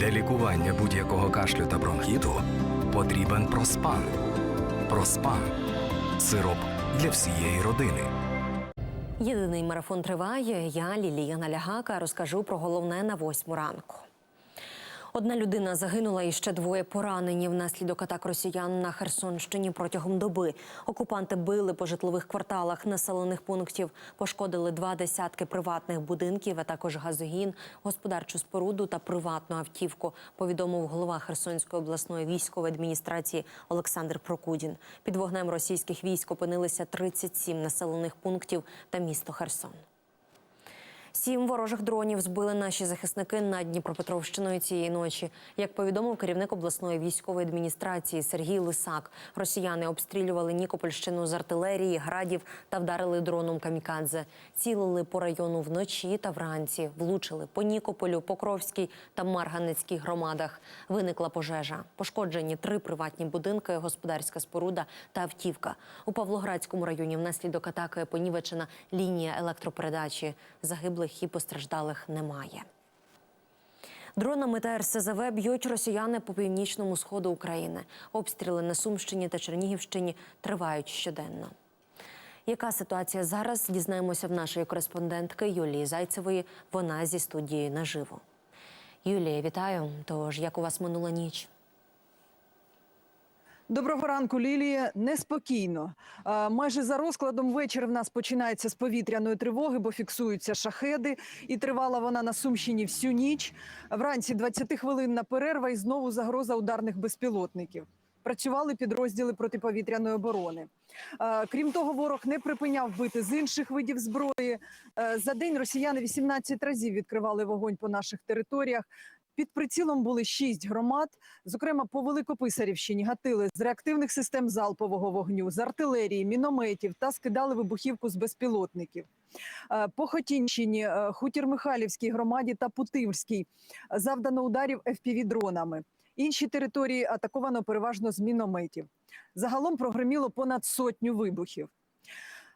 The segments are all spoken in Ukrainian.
Для лікування будь-якого кашлю та бронхіту потрібен проспан. Проспан сироп для всієї родини. Єдиний марафон триває. Я Лілія Налягака розкажу про головне на восьму ранку. Одна людина загинула і ще двоє поранені внаслідок атак росіян на Херсонщині протягом доби. Окупанти били по житлових кварталах населених пунктів, пошкодили два десятки приватних будинків, а також газогін, господарчу споруду та приватну автівку. Повідомив голова Херсонської обласної військової адміністрації Олександр Прокудін. Під вогнем російських військ опинилися 37 населених пунктів та місто Херсон. Сім ворожих дронів збили наші захисники над Дніпропетровщиною цієї ночі. Як повідомив керівник обласної військової адміністрації Сергій Лисак, росіяни обстрілювали Нікопольщину з артилерії, градів та вдарили дроном камікадзе. Цілили по району вночі та вранці. Влучили по Нікополю, Покровській та Марганецькій громадах. Виникла пожежа. Пошкоджені три приватні будинки, господарська споруда та автівка. У Павлоградському районі внаслідок атаки понівечена лінія електропередачі. Загиблих і постраждалих немає. Дронами та РСЗВ б'ють росіяни по північному сходу України. Обстріли на Сумщині та Чернігівщині тривають щоденно. Яка ситуація зараз? Дізнаємося в нашої кореспондентки Юлії Зайцевої. Вона зі студії наживо. Юлія, вітаю. Тож як у вас минула ніч? Доброго ранку, Лілія. Неспокійно. Майже за розкладом вечір в нас починається з повітряної тривоги, бо фіксуються шахеди. І тривала вона на Сумщині всю ніч. Вранці 20-хвилинна перерва і знову загроза ударних безпілотників. Працювали підрозділи протиповітряної оборони. Крім того, ворог не припиняв бити з інших видів зброї. Е, За день росіяни 18 разів відкривали вогонь по наших територіях. Під прицілом були шість громад, зокрема по Великописарівщині гатили з реактивних систем залпового вогню, з артилерії, мінометів та скидали вибухівку з безпілотників. Е, По Хотінщині, е, Хутір Михайлівській громаді та Путивльській завдано ударів FPV-дронами. Інші території атаковано переважно з мінометів. Загалом прогреміло понад сотню вибухів.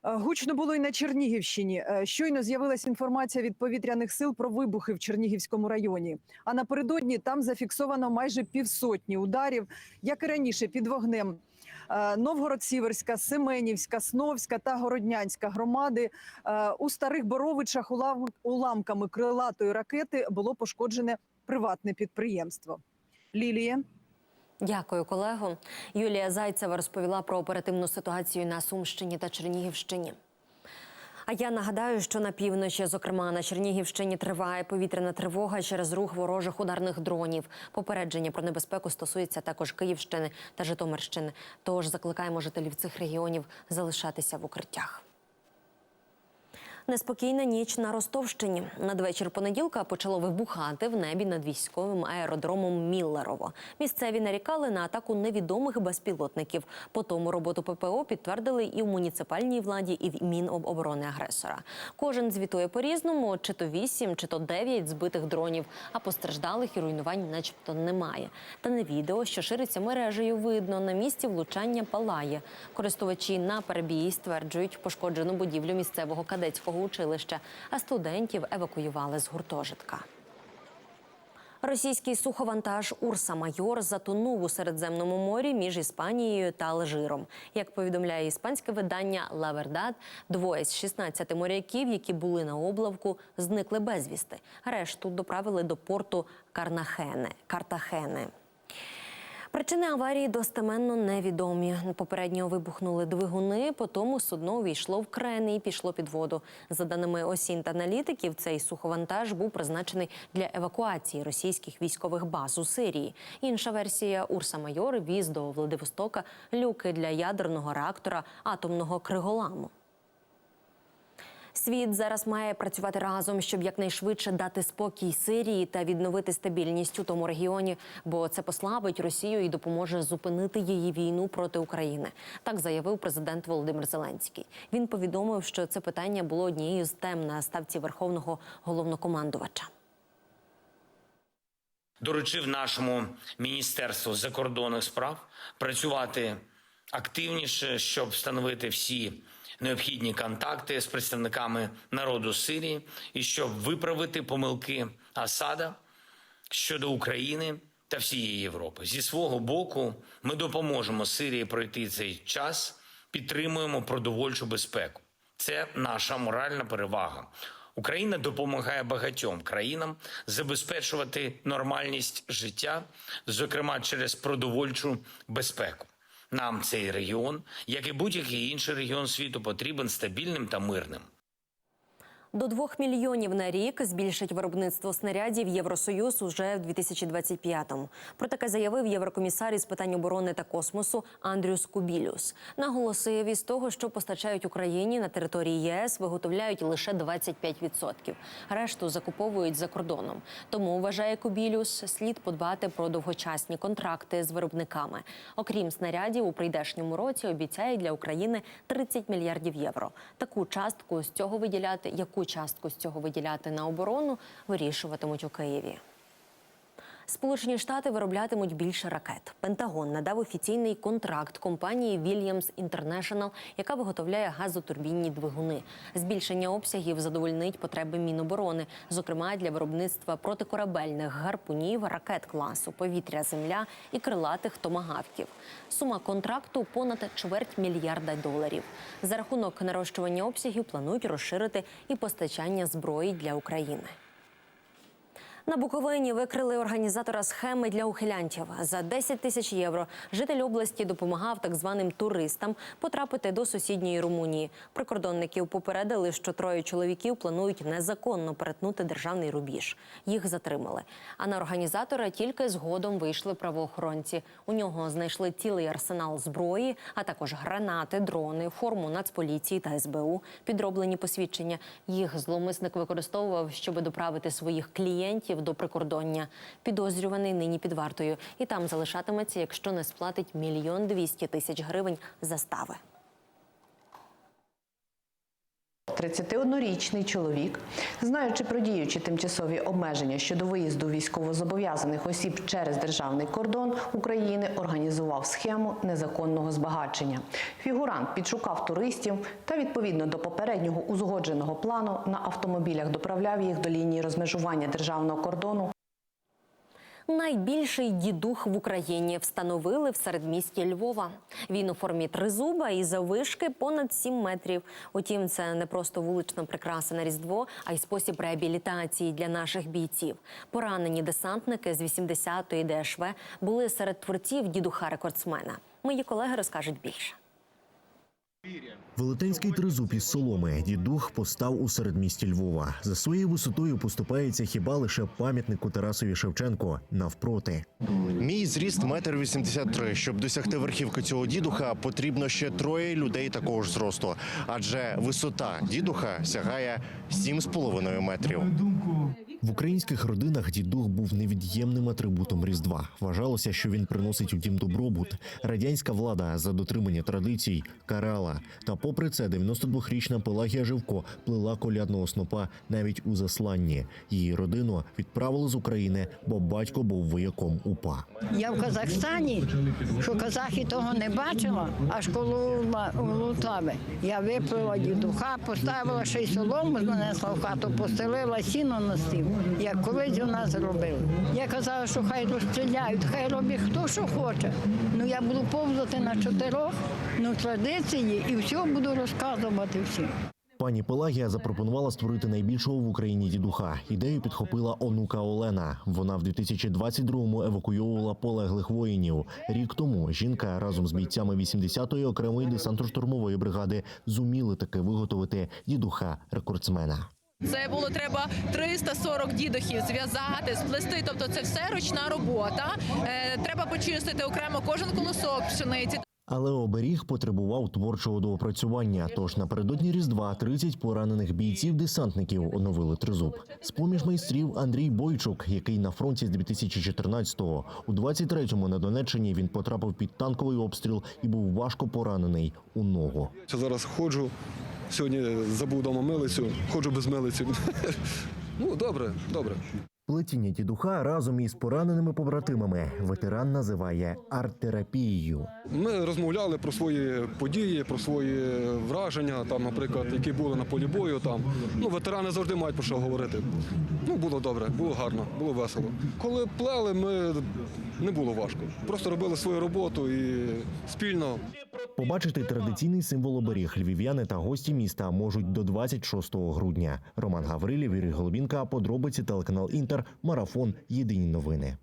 Е, Гучно було і на Чернігівщині. Е, Щойно з'явилася інформація від повітряних сил про вибухи в Чернігівському районі. А напередодні там зафіксовано майже півсотні ударів, як і раніше, під вогнем. е, Новгород-Сіверська, Семенівська, Сновська та Городнянська громади у старих Боровичах улам- уламками крилатої ракети було пошкоджене приватне підприємство. Лілія. Дякую, колего. Юлія Зайцева розповіла про оперативну ситуацію на Сумщині та Чернігівщині. А я нагадаю, що на півночі, зокрема на Чернігівщині, триває повітряна тривога через рух ворожих ударних дронів. Попередження про небезпеку стосується також Київщини та Житомирщини. Тож закликаємо жителів цих регіонів залишатися в укриттях. Неспокійна ніч на Ростовщині. Надвечір понеділка почало вибухати в небі над військовим аеродромом Міллерово. Місцеві нарікали на атаку невідомих безпілотників. По тому роботу ППО підтвердили і в муніципальній владі, і в Міноборони агресора. Кожен звітує по-різному: чи то вісім, чи то дев'ять збитих дронів, а постраждалих і руйнувань, начебто, немає. Та на відео, що шириться мережею, видно на місці влучання палає. Користувачі на перебій стверджують пошкоджену будівлю місцевого кадетського училища, а студентів евакуювали з гуртожитка. Російський суховантаж Урса Майор затонув у Середземному морі між Іспанією та Алжиром. Як повідомляє іспанське видання «Ла Вердад», двоє з 16 моряків, які були на облавку, зникли безвісти. Решту доправили до порту Карнахене Картахене. Причини аварії достеменно невідомі. Попередньо вибухнули двигуни, потім судно увійшло в крени і пішло під воду. За даними осінт-аналітиків, цей суховантаж був призначений для евакуації російських військових баз у Сирії. Інша версія Урса Майор віз до Владивостока люки для ядерного реактора атомного криголаму. Світ зараз має працювати разом, щоб якнайшвидше дати спокій Сирії та відновити стабільність у тому регіоні, бо це послабить Росію і допоможе зупинити її війну проти України. Так заявив президент Володимир Зеленський. Він повідомив, що це питання було однією з тем на ставці верховного головнокомандувача. доручив нашому міністерству закордонних справ працювати активніше, щоб встановити всі необхідні контакти з представниками народу Сирії і щоб виправити помилки Асада щодо України та всієї Європи. Зі свого боку, ми допоможемо Сирії пройти цей час, підтримуємо продовольчу безпеку. Це наша моральна перевага. Україна допомагає багатьом країнам забезпечувати нормальність життя, зокрема через продовольчу безпеку. Нам цей регіон, як і будь-який інший регіон світу, потрібен стабільним та мирним. До 2 мільйонів на рік збільшить виробництво снарядів Євросоюз уже в 2025-му. Про таке заявив єврокомісар із питань оборони та космосу Андрюс Кубілюс. Наголосив із того, що постачають Україні на території ЄС, виготовляють лише 25%. Решту закуповують за кордоном. Тому вважає Кубілюс, слід подбати про довгочасні контракти з виробниками. Окрім снарядів, у прийдешньому році обіцяють для України 30 мільярдів євро. Таку частку з цього виділяти, яку частку з цього виділяти на оборону, вирішуватимуть у Києві. Сполучені Штати вироблятимуть більше ракет. Пентагон надав офіційний контракт компанії Williams International, яка виготовляє газотурбінні двигуни. Збільшення обсягів задовольнить потреби Міноборони, зокрема для виробництва протикорабельних гарпунів, ракет класу повітря, земля і крилатих томагавків. Сума контракту понад чверть мільярда доларів. За рахунок нарощування обсягів планують розширити і постачання зброї для України. На Буковині викрили організатора схеми для ухилянтів. За 10 тисяч євро житель області допомагав так званим туристам потрапити до сусідньої Румунії. Прикордонників попередили, що троє чоловіків планують незаконно перетнути державний рубіж. Їх затримали. А на організатора тільки згодом вийшли правоохоронці. У нього знайшли цілий арсенал зброї, а також гранати, дрони, форму Нацполіції та СБУ, підроблені посвідчення. Їх зловмисник використовував, щоб доправити своїх клієнтів до прикордоння. Підозрюваний нині під вартою і там залишатиметься, якщо не сплатить мільйон двісті тисяч гривень застави. 31-річний чоловік, знаючи про діючі тимчасові обмеження щодо виїзду військовозобов'язаних осіб через державний кордон України, організував схему незаконного збагачення. Фігурант підшукав туристів та відповідно до попереднього узгодженого плану на автомобілях доправляв їх до лінії розмежування державного кордону Найбільший дідух в Україні встановили в середмісті Львова. Він у формі тризуба і завишки понад 7 метрів. Утім, це не просто вулична прикраса на різдво, а й спосіб реабілітації для наших бійців. Поранені десантники з 80-ї ДШВ були серед творців дідуха рекордсмена. Мої колеги розкажуть більше. Велетенський тризуб із соломи дідух постав у середмісті Львова. За своєю висотою поступається хіба лише пам'ятнику Тарасові Шевченко навпроти. Мій зріст метр вісімдесят три. Щоб досягти верхівки цього дідуха, потрібно ще троє людей такого ж зросту, адже висота дідуха сягає сім з половиною метрів. В українських родинах дідух був невід'ємним атрибутом Різдва. Вважалося, що він приносить у дім добробут. Радянська влада за дотримання традицій карала. Та попри це, 92-річна Пелагія Живко плела колядного снопа навіть у засланні. Її родину відправили з України, бо батько був вояком УПА. Я в Казахстані, що казахи того не бачила, аж коло Лутави. Я виплила дідуха, поставила ще й солому, занесла в хату, постелила сіно на стіл, як колись у нас робили. Я казала, що хай розстріляють, хай робить хто що хоче. Ну я буду повзати на чотирьох, ну традиції і все буду розказувати всім. Пані Пелагія запропонувала створити найбільшого в Україні дідуха. Ідею підхопила онука Олена. Вона в 2022-му евакуйовувала полеглих воїнів. Рік тому жінка разом з бійцями 80-ї окремої десантно-штурмової бригади зуміли таки виготовити дідуха рекордсмена. Це було треба 340 дідухів зв'язати, сплести. Тобто це все ручна робота. Е, треба почистити окремо кожен колосок пшениці. Але оберіг потребував творчого доопрацювання. Тож напередодні Різдва 30 поранених бійців-десантників оновили тризуб. З поміж майстрів Андрій Бойчук, який на фронті з 2014-го. У 23-му на Донеччині він потрапив під танковий обстріл і був важко поранений у ногу. Це зараз ходжу. Сьогодні забув вдома милицю, ходжу без милиці. ну, добре, добре. Плетіння дідуха разом із пораненими побратимами ветеран називає арт-терапією. Ми розмовляли про свої події, про свої враження, там, наприклад, які були на полі бою. Там ну ветерани завжди мають про що говорити. Ну було добре, було гарно, було весело. Коли плели, ми не було важко. Просто робили свою роботу і спільно Побачити традиційний символ оберіг львів'яни та гості міста можуть до 26 грудня. Роман Гаврилів, Юрій Голубінка, подробиці телеканал Інтер, марафон. Єдині новини.